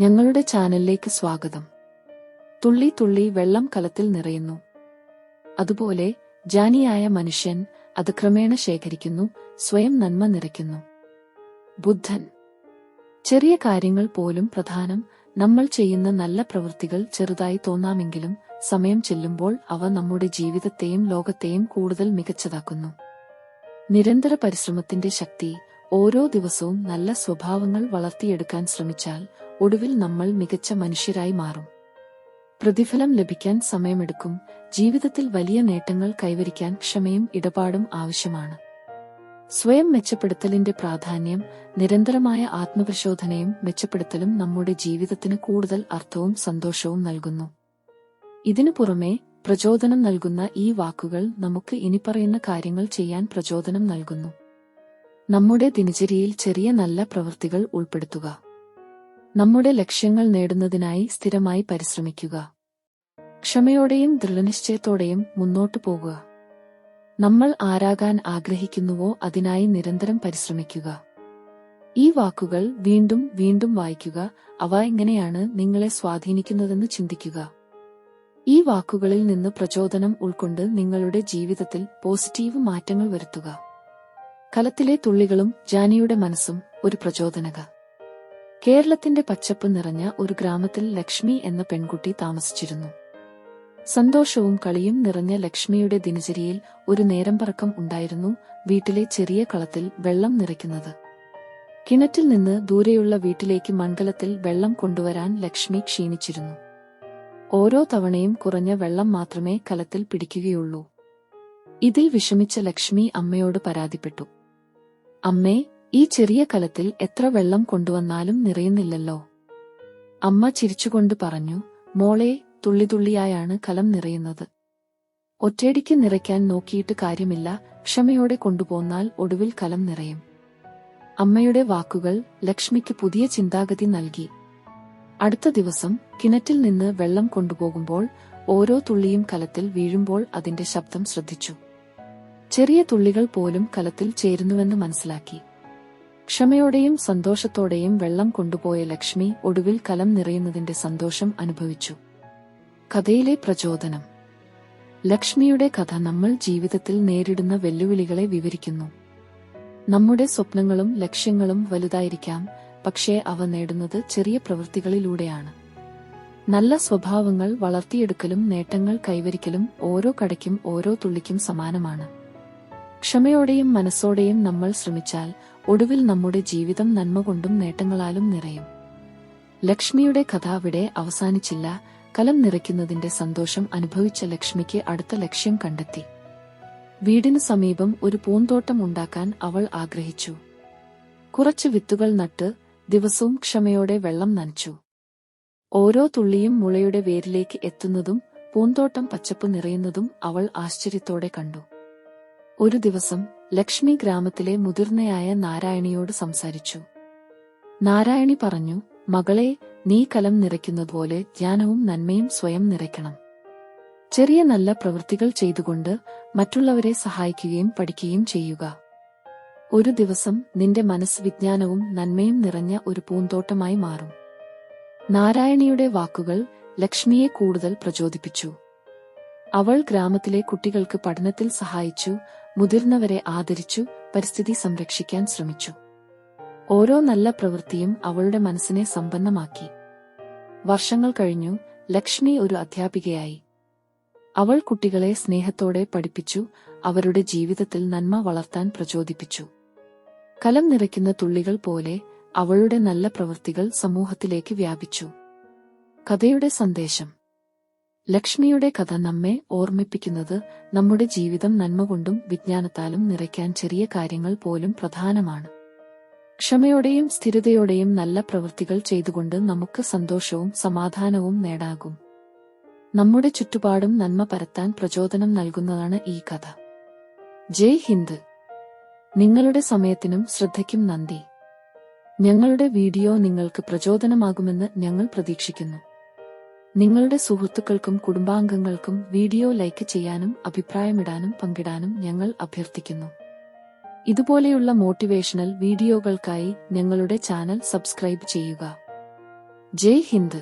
ഞങ്ങളുടെ ചാനലിലേക്ക് സ്വാഗതം. തുള്ളി തുള്ളി വെള്ളം കലത്തിൽ നിറയുന്നു. അതുപോലെ ജാനിയായ മനുഷ്യൻ അത് ക്രമേണ ശേഖരിക്കുന്നു സ്വയം നന്മ നിറയ്ക്കുന്നു. ബുദ്ധൻ. ചെറിയ കാര്യങ്ങൾ പോലും പ്രധാനം നമ്മൾ ചെയ്യുന്ന നല്ല പ്രവൃത്തികൾ ചെറുതായി തോന്നാമെങ്കിലും സമയം ചെല്ലുമ്പോൾ അവ നമ്മുടെ ജീവിതത്തെയും ലോകത്തെയും കൂടുതൽ മികച്ചതാക്കുന്നു. നിരന്തര പരിശ്രമത്തിന്റെ ശക്തി ഓരോ ദിവസവും നല്ല സ്വഭാവങ്ങൾ വളർത്തിയെടുക്കാൻ ശ്രമിച്ചാൽ ഒടുവിൽ നമ്മൾ മികച്ച മനുഷ്യരായി മാറും. പ്രതിഫലം ലഭിക്കാൻ സമയമെടുക്കും. ജീവിതത്തിൽ വലിയ നേട്ടങ്ങൾ കൈവരിക്കാൻ ക്ഷമയും ഇടപാടും ആവശ്യമാണ്. സ്വയം മെച്ചപ്പെടുത്തലിന്റെ പ്രാധാന്യം നിരന്തരമായ ആത്മപരിശോധനയും മെച്ചപ്പെടുത്തലും നമ്മുടെ ജീവിതത്തിന് കൂടുതൽ അർത്ഥവും സന്തോഷവും നൽകുന്നു. ഇതിനു പുറമെ പ്രചോദനം നൽകുന്ന ഈ വാക്കുകൾ നമുക്ക് ഇനിപ്പറയുന്ന കാര്യങ്ങൾ ചെയ്യാൻ പ്രചോദനം നൽകുന്നു. നമ്മുടെ ദിനചര്യയിൽ ചെറിയ നല്ല പ്രവൃത്തികൾ ഉൾപ്പെടുത്തുക. നമ്മുടെ ലക്ഷ്യങ്ങൾ നേടുന്നതിനായി സ്ഥിരമായി പരിശ്രമിക്കുക. ക്ഷമയോടെയും ദൃഢനിശ്ചയത്തോടെയും മുന്നോട്ടു പോകുക. നമ്മൾ ആരാകാൻ ആഗ്രഹിക്കുന്നുവോ അതിനായി നിരന്തരം പരിശ്രമിക്കുക. ഈ വാക്കുകൾ വീണ്ടും വീണ്ടും വായിക്കുക. അവ എങ്ങനെയാണ് നിങ്ങളെ സ്വാധീനിക്കുന്നതെന്ന് ചിന്തിക്കുക. ഈ വാക്കുകളിൽ നിന്ന് പ്രചോദനം ഉൾക്കൊണ്ട് നിങ്ങളുടെ ജീവിതത്തിൽ പോസിറ്റീവ് മാറ്റങ്ങൾ വരുത്തുക. കലത്തിലെ തുള്ളികളും ജാനിയുടെ മനസ്സും ഒരു പ്രചോദനക. കേരളത്തിന്റെ പച്ചപ്പ് നിറഞ്ഞ ഒരു ഗ്രാമത്തിൽ ലക്ഷ്മി എന്ന പെൺകുട്ടി താമസിച്ചിരുന്നു. സന്തോഷവും കളിയും നിറഞ്ഞ ലക്ഷ്മിയുടെ ദിനചര്യയിൽ ഒരു നേരം പറക്കം ഉണ്ടായിരുന്നു വീട്ടിലെ ചെറിയ കളത്തിൽ വെള്ളം നിറയ്ക്കുന്നത്. കിണറ്റിൽ നിന്ന് ദൂരെയുള്ള വീട്ടിലേക്ക് മൺകലത്തിൽ വെള്ളം കൊണ്ടുവരാൻ ലക്ഷ്മി ക്ഷീണിച്ചിരുന്നു. ഓരോ തവണയും കുറഞ്ഞ വെള്ളം മാത്രമേ കലത്തിൽ പിടിക്കുകയുള്ളൂ. ഇതിൽ വിഷമിച്ച ലക്ഷ്മി അമ്മയോട് പരാതിപ്പെട്ടു. അമ്മേ ഈ ചെറിയ കലത്തിൽ എത്ര വെള്ളം കൊണ്ടുവന്നാലും നിറയുന്നില്ലല്ലോ. അമ്മ ചിരിച്ചുകൊണ്ട് പറഞ്ഞു മോളെ തുള്ളിതുള്ളിയായാണ് കലം നിറയുന്നത്. ഒറ്റയടിക്ക് നിറയ്ക്കാൻ നോക്കിയിട്ട് കാര്യമില്ല ക്ഷമയോടെ കൊണ്ടുപോന്നാൽ ഒടുവിൽ കലം നിറയും അമ്മയുടെ വാക്കുകൾ ലക്ഷ്മിക്ക് പുതിയ ചിന്താഗതി നൽകി. അടുത്ത ദിവസം കിണറ്റിൽ നിന്ന് വെള്ളം കൊണ്ടുപോകുമ്പോൾ ഓരോ തുള്ളിയും കലത്തിൽ വീഴുമ്പോൾ അതിന്റെ ശബ്ദം ശ്രദ്ധിച്ചു. ചെറിയ തുള്ളികൾ പോലും കലത്തിൽ ചേരുന്നുവെന്ന് മനസ്സിലാക്കി. ക്ഷമയോടെയും സന്തോഷത്തോടെയും വെള്ളം കൊണ്ടുപോയ ലക്ഷ്മി ഒടുവിൽ കലം നിറയുന്നതിന്റെ സന്തോഷം അനുഭവിച്ചു. കഥയിലെ പ്രചോദനം. ലക്ഷ്മിയുടെ കഥ നമ്മൾ ജീവിതത്തിൽ നേരിടുന്ന വെല്ലുവിളികളെ വിവരിക്കുന്നു. നമ്മുടെ സ്വപ്നങ്ങളും ലക്ഷ്യങ്ങളും വലുതായിരിക്കാം പക്ഷേ അവ നേടുന്നത് ചെറിയ പ്രവൃത്തികളിലൂടെയാണ്. നല്ല സ്വഭാവങ്ങൾ വളർത്തിയെടുക്കലും നേട്ടങ്ങൾ കൈവരിക്കലും ഓരോ കടയ്ക്കും ഓരോ തുള്ളിക്കും സമാനമാണ്. ക്ഷമയോടെയും മനസ്സോടെയും നമ്മൾ ശ്രമിച്ചാൽ ഒടുവിൽ നമ്മുടെ ജീവിതം നന്മ കൊണ്ടും നേട്ടങ്ങളാലും നിറയും. ലക്ഷ്മിയുടെ കഥ അവിടെ അവസാനിച്ചില്ല. കലം നിറയ്ക്കുന്നതിന്റെ സന്തോഷം അനുഭവിച്ച ലക്ഷ്മിക്ക് അടുത്ത ലക്ഷ്യം കണ്ടെത്തി. വീടിനു സമീപം ഒരു പൂന്തോട്ടം ഉണ്ടാക്കാൻ അവൾ ആഗ്രഹിച്ചു. കുറച്ച് വിത്തുകൾ നട്ട് ദിവസവും ക്ഷമയോടെ വെള്ളം നനച്ചു. ഓരോ തുള്ളിയും മുളയുടെ വേരിലേക്ക് എത്തുന്നതും പൂന്തോട്ടം പച്ചപ്പ് നിറയുന്നതും അവൾ ആശ്ചര്യത്തോടെ കണ്ടു. ഒരു ദിവസം ലക്ഷ്മി ഗ്രാമത്തിലെ മുതിർന്നയായ നാരായണിയോട് സംസാരിച്ചു. നാരായണി പറഞ്ഞു മകളെ നീ കലം നിറയ്ക്കുന്നതുപോലെ ജ്ഞാനവും നന്മയും സ്വയം നിറയ്ക്കണം. ചെറിയ നല്ല പ്രവൃത്തികൾ ചെയ്തുകൊണ്ട് മറ്റുള്ളവരെ സഹായിക്കുകയും പഠിക്കുകയും ചെയ്യുക. ഒരു ദിവസം നിന്റെ മനസ്സ് വിജ്ഞാനവും നന്മയും നിറഞ്ഞ ഒരു പൂന്തോട്ടമായി മാറും നാരായണിയുടെ വാക്കുകൾ ലക്ഷ്മിയെ കൂടുതൽ പ്രചോദിപ്പിച്ചു. അവൾ ഗ്രാമത്തിലെ കുട്ടികൾക്ക് പഠനത്തിൽ സഹായിച്ചു മുതിർന്നവരെ ആദരിച്ചു പരിസ്ഥിതി സംരക്ഷിക്കാൻ ശ്രമിച്ചു. ഓരോ നല്ല പ്രവൃത്തിയും അവളുടെ മനസ്സിനെ സമ്പന്നമാക്കി. വർഷങ്ങൾ കഴിഞ്ഞു ലക്ഷ്മി ഒരു അധ്യാപികയായി. അവൾ കുട്ടികളെ സ്നേഹത്തോടെ പഠിപ്പിച്ചു അവരുടെ ജീവിതത്തിൽ നന്മ വളർത്താൻ പ്രചോദിപ്പിച്ചു. കലം നിറയ്ക്കുന്ന തുള്ളികൾ പോലെ അവളുടെ നല്ല പ്രവൃത്തികൾ സമൂഹത്തിലേക്ക് വ്യാപിച്ചു. കഥയുടെ സന്ദേശം. ലക്ഷ്മിയുടെ കഥ നമ്മെ ഓർമ്മിപ്പിക്കുന്നത് നമ്മുടെ ജീവിതം നന്മ കൊണ്ടും വിജ്ഞാനത്താലും നിറയ്ക്കാൻ ചെറിയ കാര്യങ്ങൾ പോലും പ്രധാനമാണ്. ക്ഷമയോടെയും സ്ഥിരതയോടെയും നല്ല പ്രവൃത്തികൾ ചെയ്തുകൊണ്ട് നമുക്ക് സന്തോഷവും സമാധാനവും നേടാകും. നമ്മുടെ ചുറ്റുപാടും നന്മ പരത്താൻ പ്രചോദനം നൽകുന്നതാണ് ഈ കഥ. ജയ് ഹിന്ദ്. നിങ്ങളുടെ സമയത്തിനും ശ്രദ്ധയ്ക്കും നന്ദി. ഞങ്ങളുടെ വീഡിയോ നിങ്ങൾക്ക് പ്രചോദനമാകുമെന്ന് ഞങ്ങൾ പ്രതീക്ഷിക്കുന്നു. നിങ്ങളുടെ സുഹൃത്തുക്കൾക്കും കുടുംബാംഗങ്ങൾക്കും വീഡിയോ ലൈക്ക് ചെയ്യാനും അഭിപ്രായമിടാനും പങ്കിടാനും ഞങ്ങൾ അഭ്യർത്ഥിക്കുന്നു. ഇതുപോലെയുള്ള മോട്ടിവേഷണൽ വീഡിയോകൾക്കായി ഞങ്ങളുടെ ചാനൽ സബ്സ്ക്രൈബ് ചെയ്യുക. ജയ് ഹിന്ദ്.